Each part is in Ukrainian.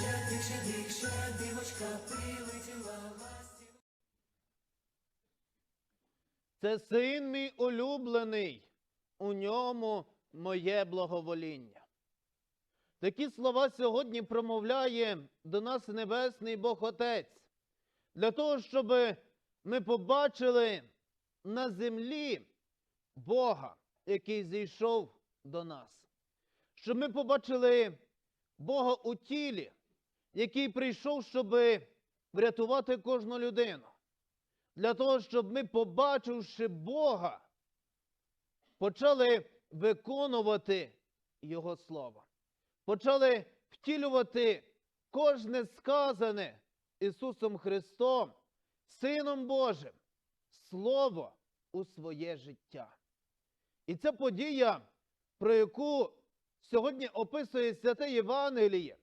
Щедрик, щедрик, щедрівочка, прилетіла. Це син мій улюблений, у ньому моє благовоління. Такі слова сьогодні промовляє до нас Небесний Бог Отець, для того, щоб ми побачили на землі Бога, який зійшов до нас. Щоб ми побачили Бога у тілі, який прийшов, щоб врятувати кожну людину для того, щоб ми, побачивши Бога, почали виконувати Його Слово, почали втілювати кожне сказане Ісусом Христом, Сином Божим, Слово у своє життя. І ця подія, про яку сьогодні описує святе Євангеліє,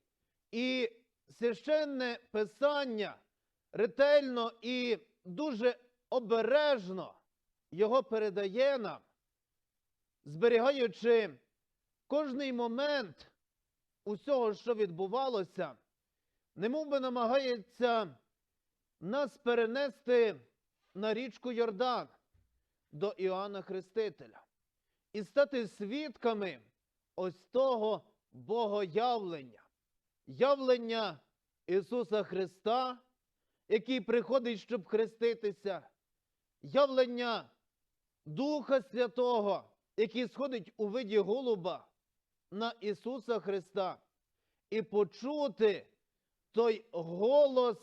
і священне Писання ретельно і дуже обережно його передає нам, зберігаючи кожний момент усього, що відбувалося, немов би намагається нас перенести на річку Йордан до Іоанна Хрестителя і стати свідками ось того богоявлення, явлення Ісуса Христа який приходить, щоб хреститися, явлення Духа Святого, який сходить у виді голуба на Ісуса Христа, і почути той голос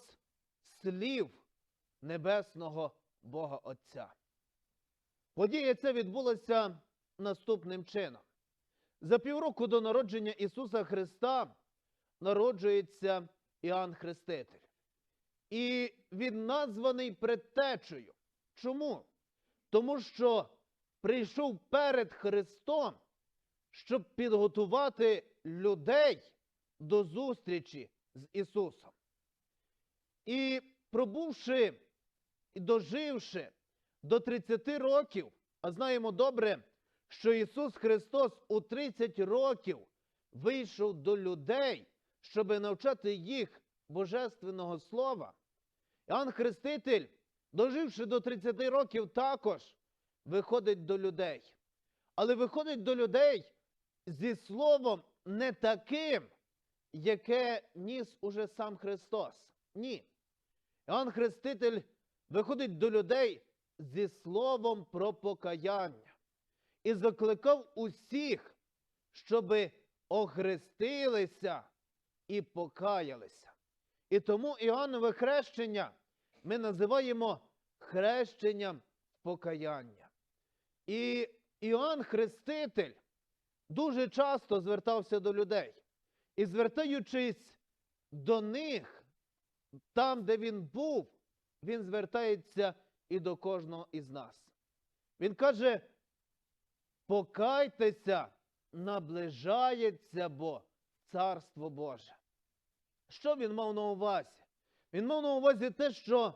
слів Небесного Бога Отця. Подія ця відбулася наступним чином. За півроку до народження Ісуса Христа народжується Іоанн Хреститель. І він названий предтечею. Чому? Тому що прийшов перед Христом, щоб підготувати людей до зустрічі з Ісусом. І пробувши і доживши до 30 років, а знаємо добре, що Ісус Христос у 30 років вийшов до людей, щоб навчати їх Божественного Слова. Іоанн Хреститель, доживши до 30 років, також виходить до людей. Але виходить до людей зі словом не таким, яке ніс уже сам Христос. Ні. Іоанн Хреститель виходить до людей зі словом про покаяння і закликав усіх, щоби охрестилися і покаялися. І тому Іоаннове хрещення ми називаємо хрещенням покаяння. І Іоанн Хреститель дуже часто звертався до людей. І звертаючись до них, там, де він був, він звертається і до кожного із нас. Він каже: покайтеся, наближається бо Царство Боже. Що він мав на увазі? Він мав на увазі те, що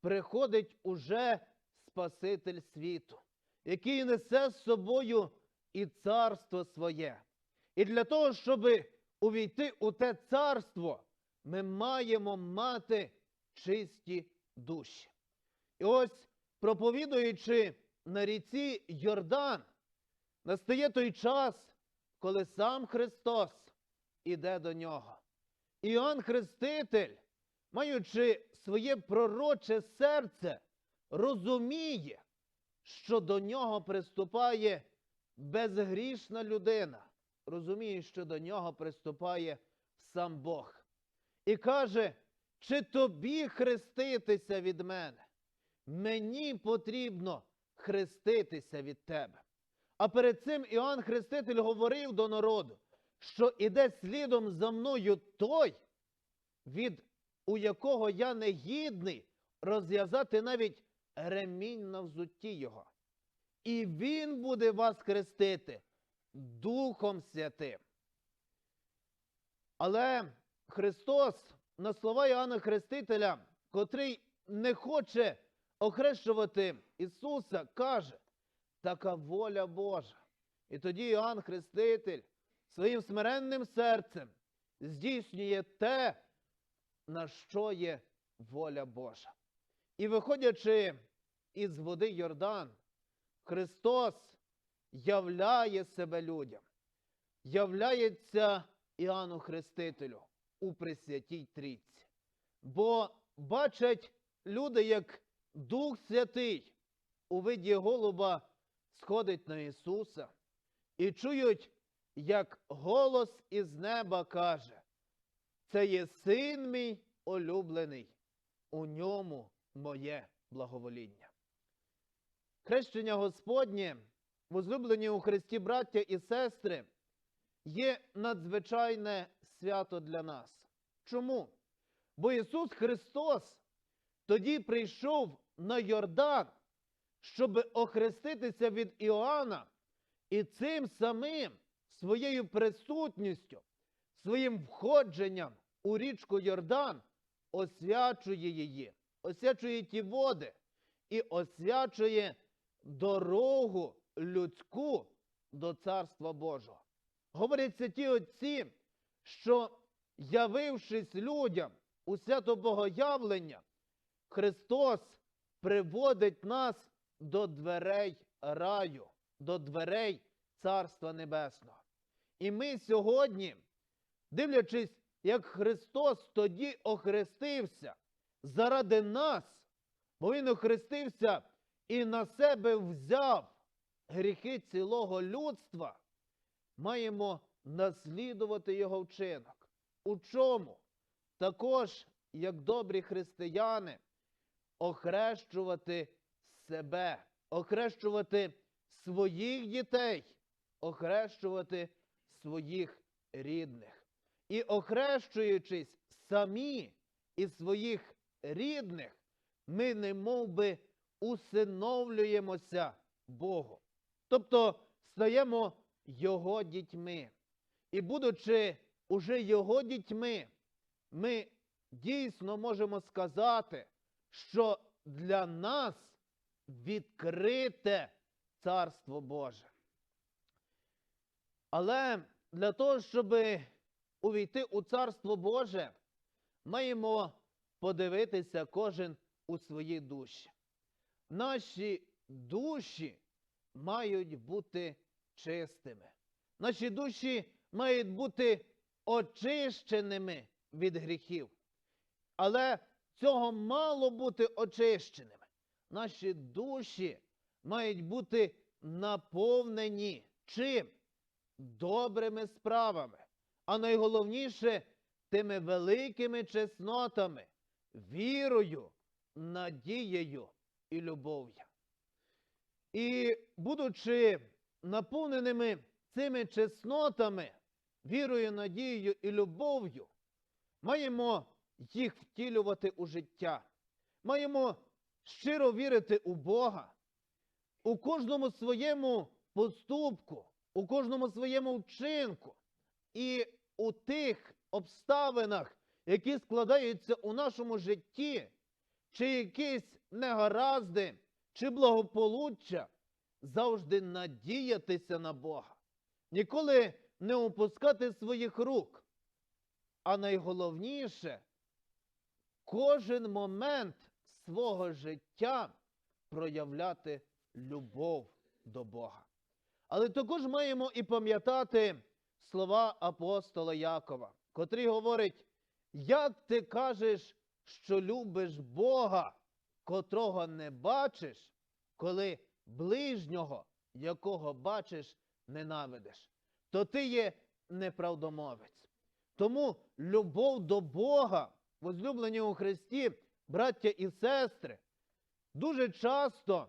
приходить уже Спаситель світу, який несе з собою і царство своє. І для того, щоб увійти у те царство, ми маємо мати чисті душі. І ось, проповідуючи на ріці Йордан, настає той час, коли сам Христос іде до нього. Іоанн Хреститель, маючи своє пророче серце, розуміє, що до нього приступає безгрішна людина. Розуміє, що до нього приступає сам Бог. І каже, чи тобі хреститися від мене? Мені потрібно хреститися від тебе. А перед цим Іоанн Хреститель говорив до народу, що іде слідом за мною той, від у якого я не гідний розв'язати навіть ремінь на взутті його. І він буде вас хрестити Духом Святим. Але Христос на слова Іоанна Хрестителя, котрий не хоче охрещувати Ісуса, каже, така воля Божа. І тоді Іоанн Хреститель своїм смиренним серцем здійснює те, на що є воля Божа. І виходячи із води Йордан, Христос являє себе людям, являється Іоанну Хрестителю у Пресвятій Трійці. Бо бачать люди, як Дух Святий у виді голуба сходить на Ісуса, і чують, як голос із неба каже: Це є син мій улюблений, у ньому моє благовоління. Хрещення Господнє, возлюблені у Христі браття і сестри, є надзвичайне свято для нас. Чому? Бо Ісус Христос тоді прийшов на Йордан, щоб охреститися від Іоанна, і цим самим своєю присутністю, своїм входженням у річку Йордан освячує її, освячує ті води і освячує дорогу людську до Царства Божого. Говоряться ті отці, що, явившись людям у свято Богоявлення, Христос приводить нас до дверей раю, до дверей Царства Небесного. І ми сьогодні, дивлячись, як Христос тоді охрестився заради нас, бо Він охрестився і на себе взяв гріхи цілого людства, маємо наслідувати його вчинок. У чому? Також, як добрі християни, охрещувати себе, охрещувати своїх дітей, охрещувати своїх рідних. І охрещуючись самі із своїх рідних, ми не би усиновлюємося Богу. Тобто стаємо Його дітьми. І будучи уже Його дітьми, ми дійсно можемо сказати, що для нас відкрите Царство Боже. Але для того, щоб увійти у Царство Боже, маємо подивитися кожен у своїй душі. Наші душі мають бути чистими. Наші душі мають бути очищеними від гріхів. Але цього мало бути очищеними. Наші душі мають бути наповнені чим? Добрими справами. А найголовніше тими великими чеснотами, вірою, надією і любов'ю. І будучи наповненими цими чеснотами, вірою, надією і любов'ю, маємо їх втілювати у життя. Маємо щиро вірити у Бога, у кожному своєму поступку, у кожному своєму вчинку і у тих обставинах, які складаються у нашому житті, чи якісь негаразди, чи благополуччя, завжди надіятися на Бога, ніколи не опускати своїх рук. А найголовніше, кожен момент свого життя проявляти любов до Бога. Але також маємо і пам'ятати слова апостола Якова, котрий говорить, як ти кажеш, що любиш Бога, котрого не бачиш, коли ближнього, якого бачиш, ненавидиш, то ти є неправдомовець. Тому любов до Бога, возлюблені у Христі, браття і сестри, дуже часто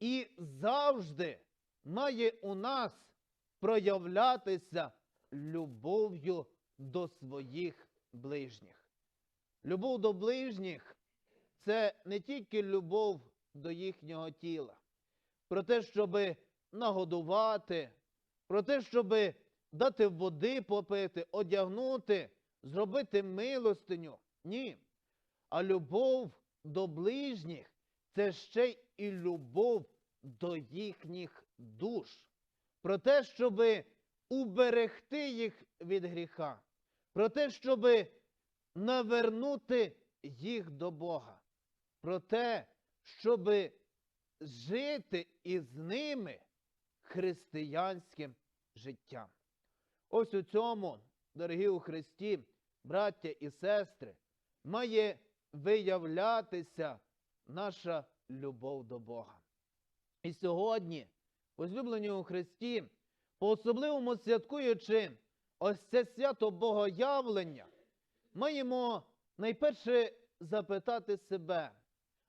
і завжди має у нас проявлятися любов'ю до своїх ближніх. Любов до ближніх це не тільки любов до їхнього тіла, про те, щоб нагодувати, про те, щоб дати води попити, одягнути, зробити милостиню. Ні. А любов до ближніх це ще і любов до їхніх душ. Про те, щоб уберегти їх від гріха, про те, щоб навернути їх до Бога, про те, щоб жити із ними християнським життям. Ось у цьому, дорогі у Христі, браття і сестри, має виявлятися наша любов до Бога. І сьогодні, возлюблені у Христі, по-особливому святкуючи ось це свято Богоявлення, маємо найперше запитати себе,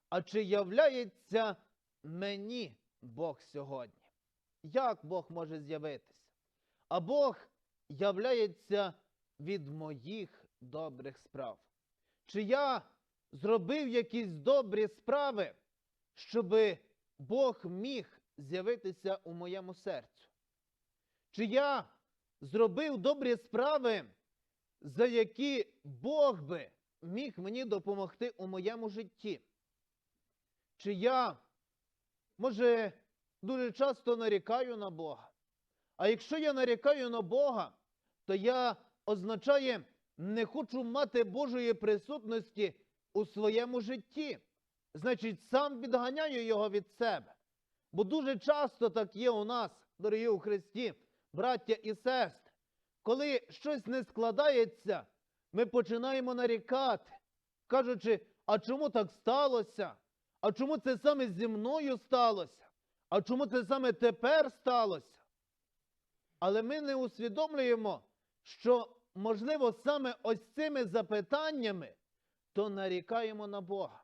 а чи являється мені Бог сьогодні? Як Бог може з'явитися? А Бог являється від моїх добрих справ. Чи я зробив якісь добрі справи, щоб Бог міг з'явитися у моєму серцю? Чи я зробив добрі справи, за які Бог би міг мені допомогти у моєму житті? Чи я, може, дуже часто нарікаю на Бога? А якщо я нарікаю на Бога, то я означає, не хочу мати Божої присутності у своєму житті. Значить, сам відганяю його від себе. Бо дуже часто так є у нас, дорогі у Христі, браття і сестри. Коли щось не складається, ми починаємо нарікати, кажучи, а чому так сталося? А чому це саме зі мною сталося? А чому це саме тепер сталося? Але ми не усвідомлюємо, що, можливо, саме ось цими запитаннями то нарікаємо на Бога.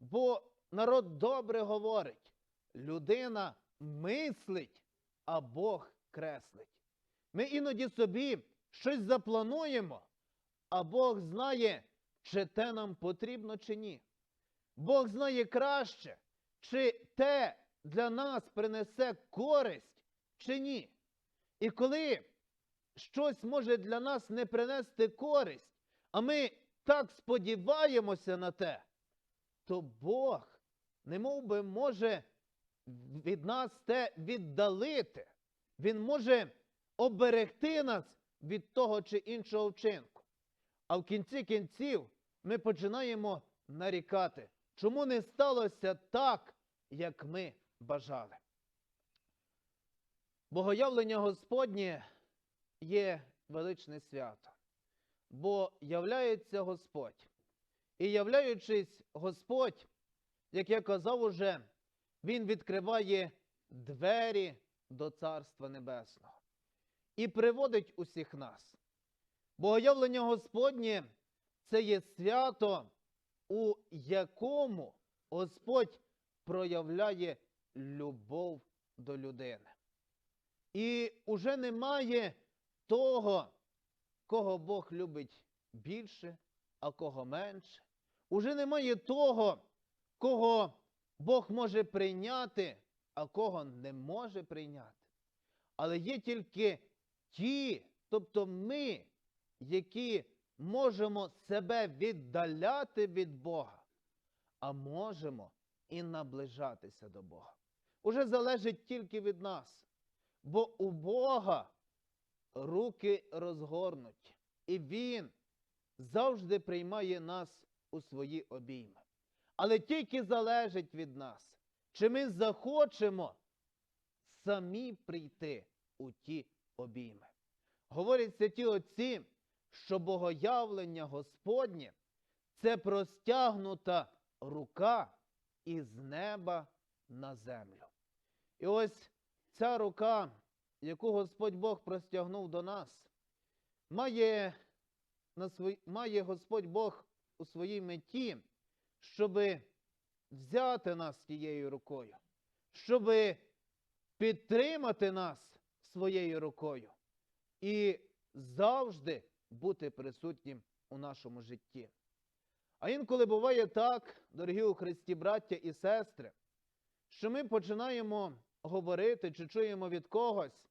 Бо народ добре говорить, людина мислить, а Бог креслить. Ми іноді собі щось заплануємо, а Бог знає, чи те нам потрібно, чи ні. Бог знає краще, чи те для нас принесе користь, чи ні. І коли щось може для нас не принести користь, а ми так сподіваємося на те, то Бог не би може від нас те віддалити. Він може оберегти нас від того чи іншого вчинку. А в кінці кінців ми починаємо нарікати, чому не сталося так, як ми бажали. Богоявлення Господнє є величне свято, бо являється Господь. І являючись Господь, як я казав уже, Він відкриває двері до Царства Небесного і приводить усіх нас. Богоявлення Господнє це є свято, у якому Господь проявляє любов до людини. І уже немає того, кого Бог любить більше, а кого менше. Уже немає того, кого Бог може прийняти, а кого не може прийняти. Але є тільки ті, тобто ми, які можемо себе віддаляти від Бога, а можемо і наближатися до Бога. Уже залежить тільки від нас. Бо у Бога руки розгорнуті, і Він завжди приймає нас у свої обійми. Але тільки залежить від нас, чи ми захочемо самі прийти у ті обійми. Говорять святі отці, що богоявлення Господнє це простягнута рука із неба на землю. І ось ця рука, яку Господь Бог простягнув до нас, має, на свої, має Господь Бог у своїй меті, щоб взяти нас тією рукою, щоб підтримати нас своєю рукою і завжди бути присутнім у нашому житті. А інколи буває так, дорогі у Христі браття і сестри, що ми починаємо говорити чи чуємо від когось,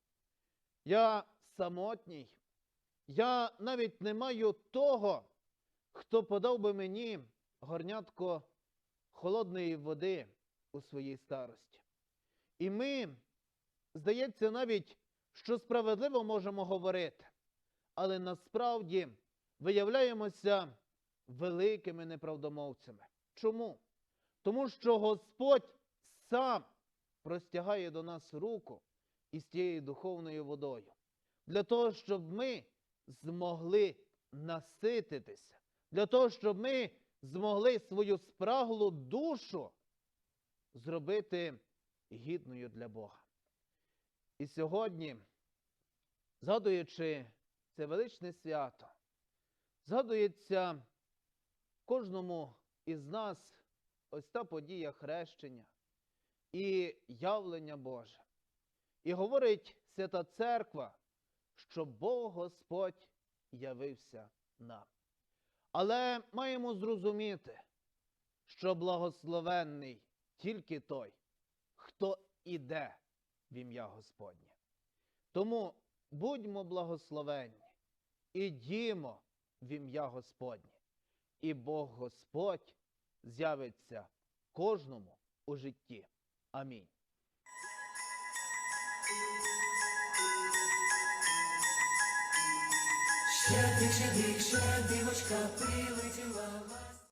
я самотній, я навіть не маю того, хто подав би мені горнятко холодної води у своїй старості. І ми, здається, навіть, що справедливо можемо говорити, але насправді виявляємося великими неправдомовцями. Чому? Тому що Господь сам простягає до нас руку із тією духовною водою, для того, щоб ми змогли насититися, для того, щоб ми змогли свою спраглу душу зробити гідною для Бога. І сьогодні, згадуючи це величне свято, згадується кожному із нас ось та подія хрещення і явлення Боже. І говорить Свята Церква, що Бог Господь явився нам. Але маємо зрозуміти, що благословенний тільки той, хто іде в ім'я Господнє. Тому будьмо благословенні, ідімо в ім'я Господнє, і Бог Господь з'явиться кожному у житті. Амінь. Щедрик, щедрик, щедрівочка прилетіла ластівка.